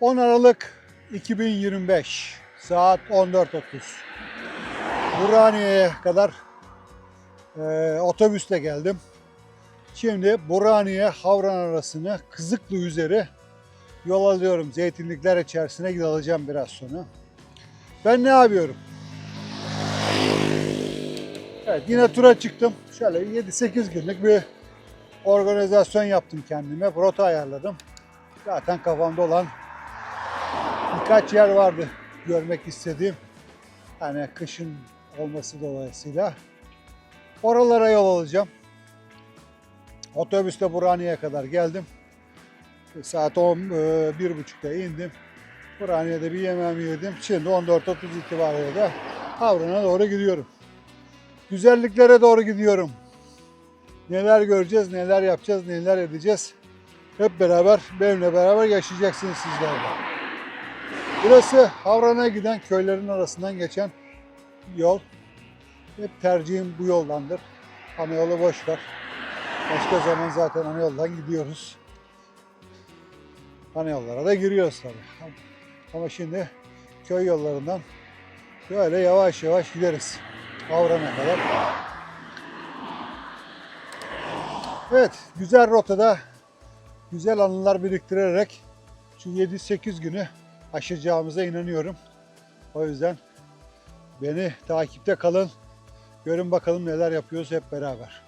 10 Aralık 2025 saat 14.30 Burhaniye'ye kadar e, otobüsle geldim. Şimdi Burhaniye Havran arasını Kızıklı üzeri yol alıyorum. Zeytinlikler içerisine gideceğim biraz sonra. Ben ne yapıyorum? Evet yine tura çıktım. Şöyle 7-8 günlük bir organizasyon yaptım kendime. Rota ayarladım. Zaten kafamda olan birkaç yer vardı görmek istediğim. Yani kışın olması dolayısıyla. Oralara yol alacağım. Otobüste Burhaniye'ye kadar geldim. Saat 10, e, indim. Burhaniye'de bir yemeğimi yedim. Şimdi 14.30 itibariyle de Havran'a doğru gidiyorum. Güzelliklere doğru gidiyorum. Neler göreceğiz, neler yapacağız, neler edeceğiz. Hep beraber, benimle beraber yaşayacaksınız sizler de. Burası Havran'a giden köylerin arasından geçen yol. Hep tercihim bu yoldandır. Ana yolu boş ver. Başka zaman zaten ana yoldan gidiyoruz. Ana yollara da giriyoruz tabii. Ama şimdi köy yollarından böyle yavaş yavaş gideriz. Havran'a kadar. Evet, güzel rotada güzel anılar biriktirerek şu 7-8 günü aşacağımıza inanıyorum. O yüzden beni takipte kalın. Görün bakalım neler yapıyoruz hep beraber.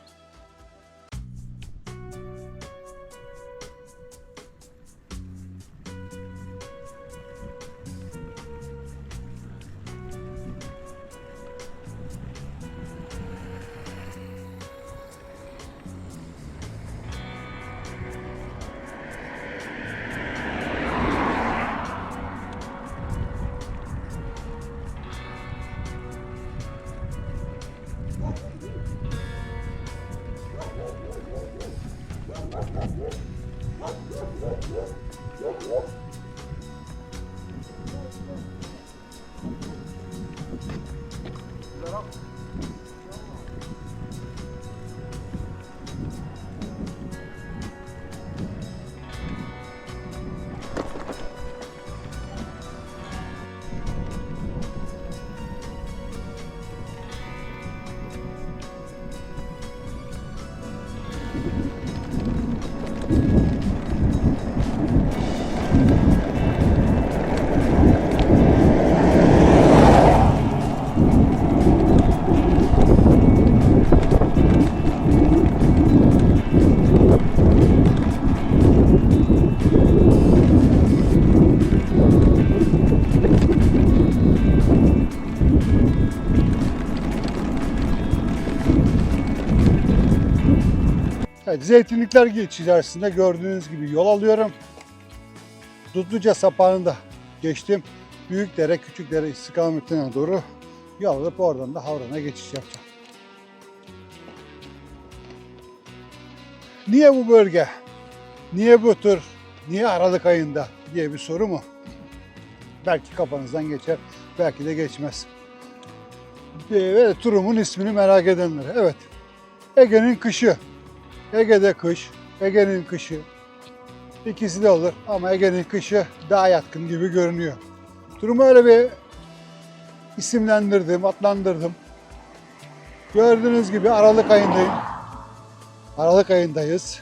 Evet, zeytinlikler içerisinde gördüğünüz gibi yol alıyorum. Dutluca sapağında geçtim. Büyükdere, Küçükdere istikametine doğru yol alıp oradan da Havran'a geçiş yapacağım. Niye bu bölge? Niye bu tür? Niye Aralık ayında diye bir soru mu? Belki kafanızdan geçer, belki de geçmez. Ve turumun ismini merak edenler. Evet, Ege'nin kışı. Ege'de kış, Ege'nin kışı. İkisi de olur ama Ege'nin kışı daha yatkın gibi görünüyor. Durumu öyle bir isimlendirdim, adlandırdım. Gördüğünüz gibi Aralık ayındayım. Aralık ayındayız.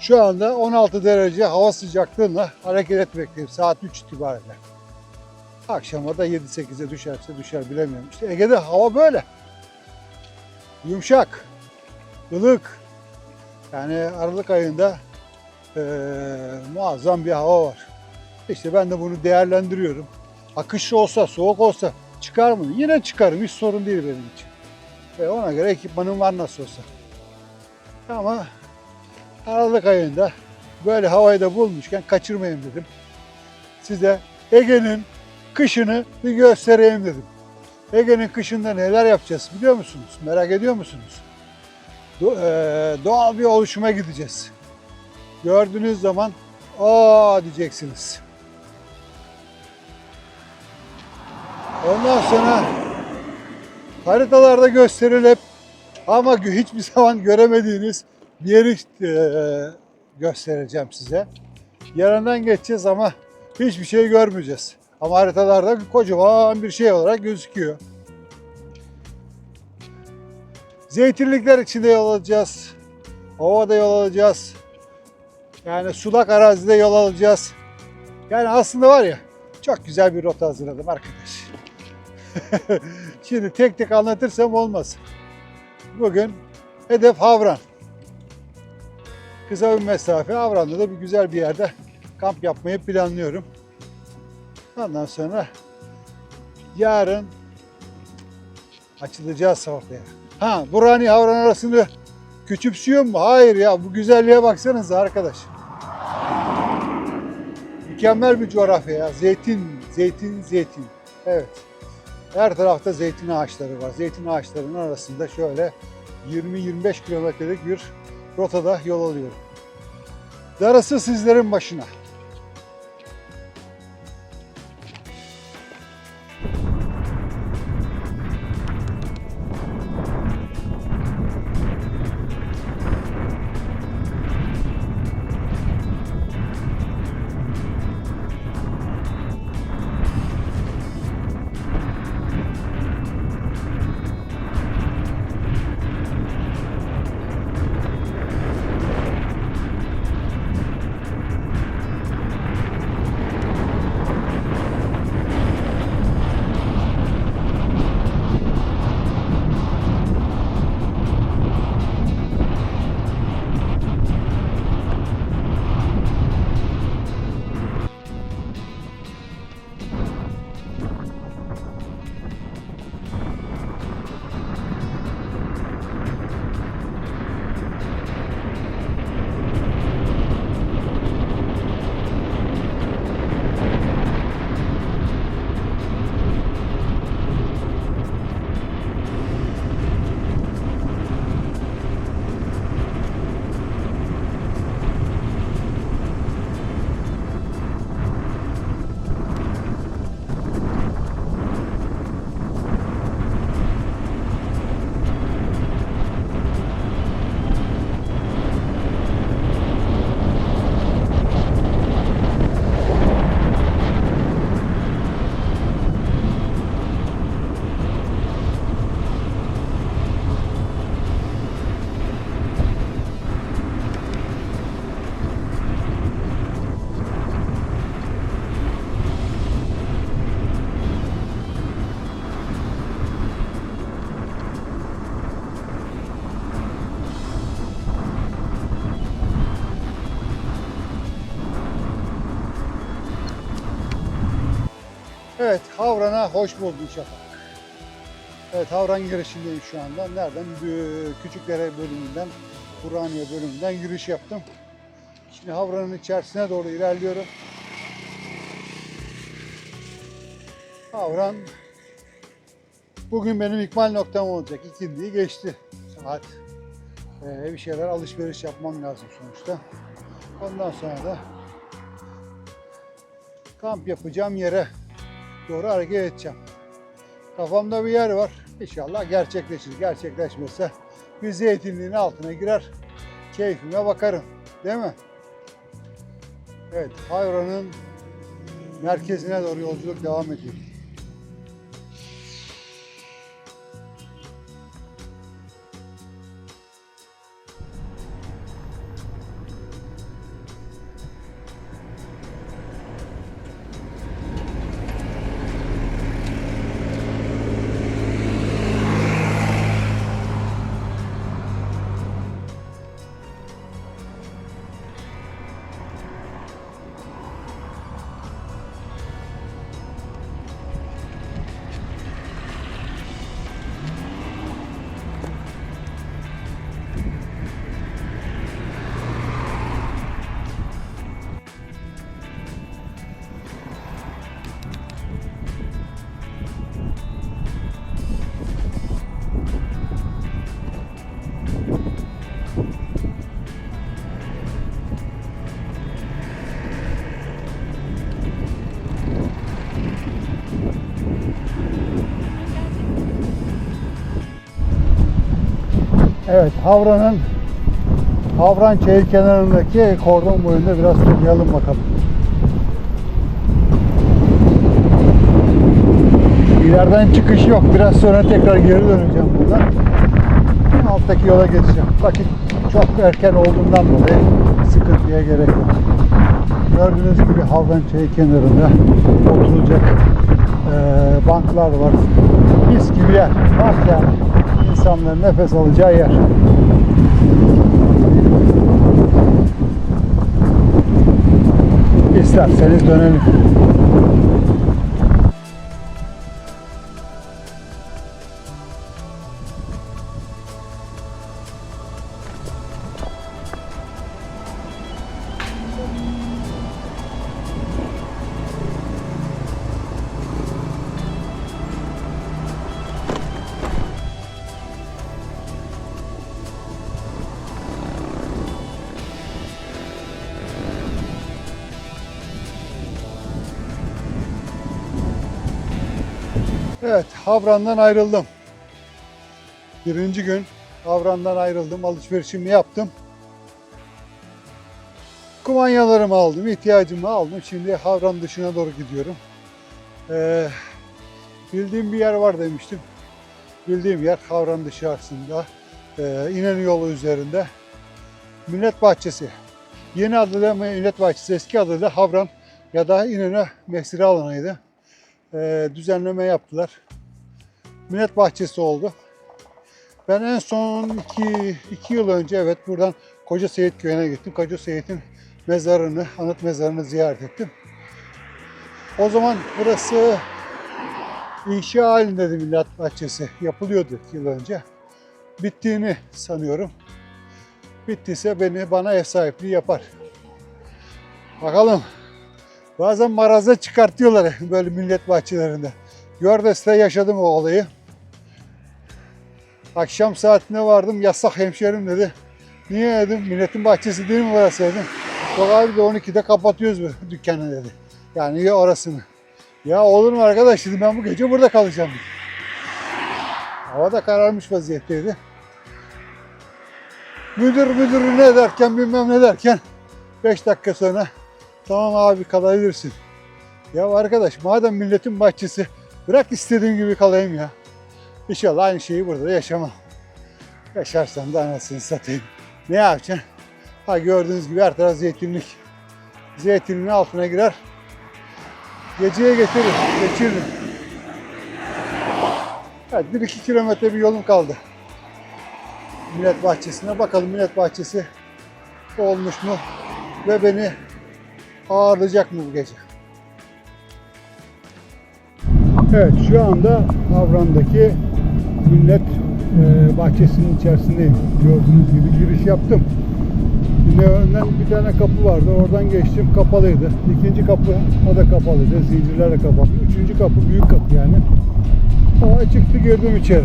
Şu anda 16 derece hava sıcaklığıyla hareket etmekteyim saat 3 itibariyle. Akşama da 7-8'e düşerse düşer bilemiyorum. İşte Ege'de hava böyle. Yumuşak, ılık, yani Aralık ayında eee, muazzam bir hava var. İşte ben de bunu değerlendiriyorum. Akışlı olsa, soğuk olsa çıkar mı? Yine çıkarım. Hiç sorun değil benim için. Ve ona göre ekipmanım var nasıl olsa. Ama Aralık ayında böyle havayı da bulmuşken kaçırmayayım dedim. Size Ege'nin kışını bir göstereyim dedim. Ege'nin kışında neler yapacağız biliyor musunuz? Merak ediyor musunuz? Eee, doğal bir oluşuma gideceğiz. Gördüğünüz zaman aa diyeceksiniz. Ondan sonra haritalarda gösterilip ama hiçbir zaman göremediğiniz bir yeri eee, göstereceğim size. Yanından geçeceğiz ama hiçbir şey görmeyeceğiz. Ama haritalarda kocaman bir şey olarak gözüküyor. Zeytinlikler içinde yol alacağız. Ovada yol alacağız. Yani sulak arazide yol alacağız. Yani aslında var ya çok güzel bir rota hazırladım arkadaş. Şimdi tek tek anlatırsam olmaz. Bugün hedef Havran. Kısa bir mesafe Havran'da da bir güzel bir yerde kamp yapmayı planlıyorum. Ondan sonra yarın açılacağız ortaya. Ha Burhani Havran arasını küçümsüyor mu? Hayır ya bu güzelliğe baksanıza arkadaş. Mükemmel bir coğrafya ya. Zeytin, zeytin, zeytin. Evet. Her tarafta zeytin ağaçları var. Zeytin ağaçlarının arasında şöyle 20-25 kilometrelik bir rotada yol alıyorum. Darısı sizlerin başına. Havran'a hoş bulduk Şafak. Evet, Havran girişindeyim şu anda. Nereden? Küçükdere bölümünden, Burhaniye bölümünden giriş yaptım. Şimdi Havran'ın içerisine doğru ilerliyorum. Havran bugün benim ikmal noktam olacak. İkindiyi geçti saat. Ee, bir şeyler alışveriş yapmam lazım sonuçta. Ondan sonra da kamp yapacağım yere doğru hareket edeceğim. Kafamda bir yer var. İnşallah gerçekleşir. Gerçekleşmezse bir zeytinliğin altına girer. Keyfime bakarım. Değil mi? Evet, Hayran'ın merkezine doğru yolculuk devam ediyor. Evet Havran'ın Havran çayır kenarındaki kordon boyunda biraz turlayalım bakalım. İleriden çıkış yok. Biraz sonra tekrar geri döneceğim buradan. Alttaki yola geçeceğim. Vakit çok erken olduğundan dolayı sıkıntıya gerek yok. Gördüğünüz gibi Havran çayı kenarında oturulacak e, banklar var. Mis gibi yer. Bak yani insanların nefes alacağı yer. İsterseniz dönelim. Evet, Havran'dan ayrıldım. Birinci gün Havran'dan ayrıldım, alışverişimi yaptım. Kumanyalarımı aldım, ihtiyacımı aldım. Şimdi Havran dışına doğru gidiyorum. Ee, bildiğim bir yer var demiştim. Bildiğim yer Havran dışarısında, ee, İnönü yolu üzerinde. Millet Bahçesi. Yeni adıyla Millet Bahçesi, eski adıyla Havran ya da İnönü Mesire alanıydı e, düzenleme yaptılar. Millet bahçesi oldu. Ben en son iki, iki yıl önce evet buradan Koca Seyit Köyü'ne gittim. Koca Seyit'in mezarını, anıt mezarını ziyaret ettim. O zaman burası inşa halindeydi Millet Bahçesi. Yapılıyordu yıl önce. Bittiğini sanıyorum. Bittiyse beni bana ev sahipliği yapar. Bakalım. Bazen maraza çıkartıyorlar böyle millet bahçelerinde. Gördes'te yaşadım o olayı. Akşam saatine vardım yasak hemşerim dedi. Niye dedim milletin bahçesi değil mi burası dedim. Yok abi de 12'de kapatıyoruz bu dükkanı dedi. Yani ya orasını. Ya olur mu arkadaş dedim ben bu gece burada kalacağım dedi. Hava da kararmış vaziyetteydi. Müdür müdürü ne derken bilmem ne derken 5 dakika sonra Tamam abi kalabilirsin. Ya arkadaş madem milletin bahçesi bırak istediğim gibi kalayım ya. İnşallah aynı şeyi burada da yaşamam. Yaşarsam da anasını satayım. Ne yapacaksın? Ha gördüğünüz gibi her taraf zeytinlik. Zeytinin altına girer. Geceye getirir, geçiririm. Evet, bir iki kilometre bir yolum kaldı. Millet bahçesine bakalım millet bahçesi olmuş mu ve beni ağırlayacak mı bu gece? Evet şu anda Havran'daki millet e, bahçesinin içerisindeyim. Gördüğünüz gibi giriş yaptım. Şimdi önden bir tane kapı vardı. Oradan geçtim. Kapalıydı. İkinci kapı o da kapalıydı. Zincirlerle kapalı. Üçüncü kapı büyük kapı yani. O çıktı girdim içeri.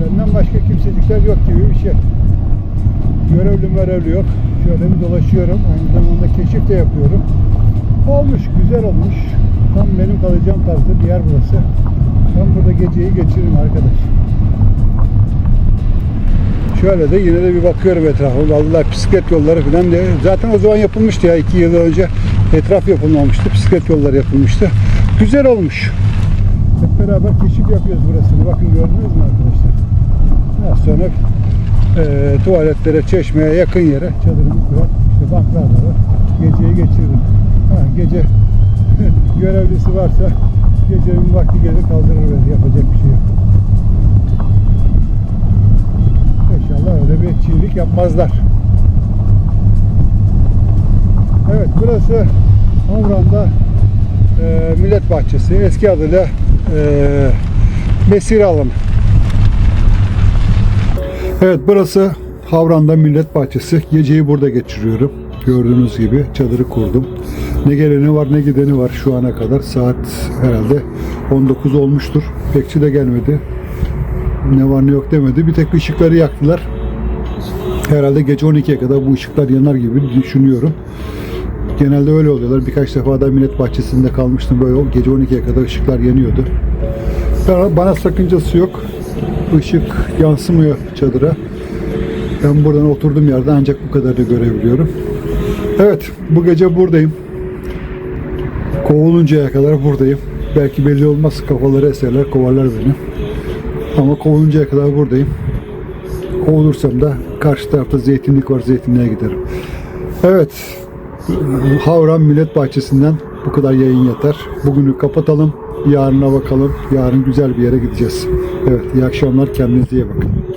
Benden başka kimsecikler yok gibi bir şey. Görevli görevli yok. Şöyle bir dolaşıyorum. Aynı zamanda keşif de yapıyorum. Olmuş, güzel olmuş. Tam benim kalacağım tarzda bir yer burası. Ben burada geceyi geçiririm arkadaş. Şöyle de yine de bir bakıyorum etrafa. Vallahi bisiklet yolları falan de zaten o zaman yapılmıştı ya iki yıl önce etraf yapılmamıştı. Bisiklet yolları yapılmıştı. Güzel olmuş. Hep beraber keşif yapıyoruz burasını. Bakın gördünüz mü arkadaşlar? Daha sonra e, tuvaletlere, çeşmeye yakın yere çadırımız var. İşte banklar da var. Geceyi geçiririm. Ha, gece görevlisi varsa gecenin vakti gelir kaldırır beni. Yapacak bir şey yok. İnşallah öyle bir çiğlik yapmazlar. Evet burası Havran'da e, Millet Bahçesi. Eski adıyla e, Mesire alanı. Evet burası Havran'da Millet Bahçesi. Geceyi burada geçiriyorum. Gördüğünüz gibi çadırı kurdum. Ne geleni var ne gideni var şu ana kadar. Saat herhalde 19 olmuştur. Bekçi de gelmedi. Ne var ne yok demedi. Bir tek ışıkları yaktılar. Herhalde gece 12'ye kadar bu ışıklar yanar gibi düşünüyorum. Genelde öyle oluyorlar. Birkaç defa da Millet Bahçesi'nde kalmıştım. Böyle gece 12'ye kadar ışıklar yanıyordu. Bana- sakıncası yok. Işık yansımıyor çadıra. Ben buradan oturduğum yerde ancak bu kadarını görebiliyorum. Evet, bu gece buradayım. Kovuluncaya kadar buradayım. Belki belli olmaz. Kafaları eserler, kovarlar beni. Ama kovuluncaya kadar buradayım. Kovulursam da karşı tarafta zeytinlik var. Zeytinliğe giderim. Evet. Havran Millet Bahçesi'nden bu kadar yayın yeter. Bugünü kapatalım. Yarına bakalım. Yarın güzel bir yere gideceğiz. Evet iyi akşamlar. Kendinize iyi bakın.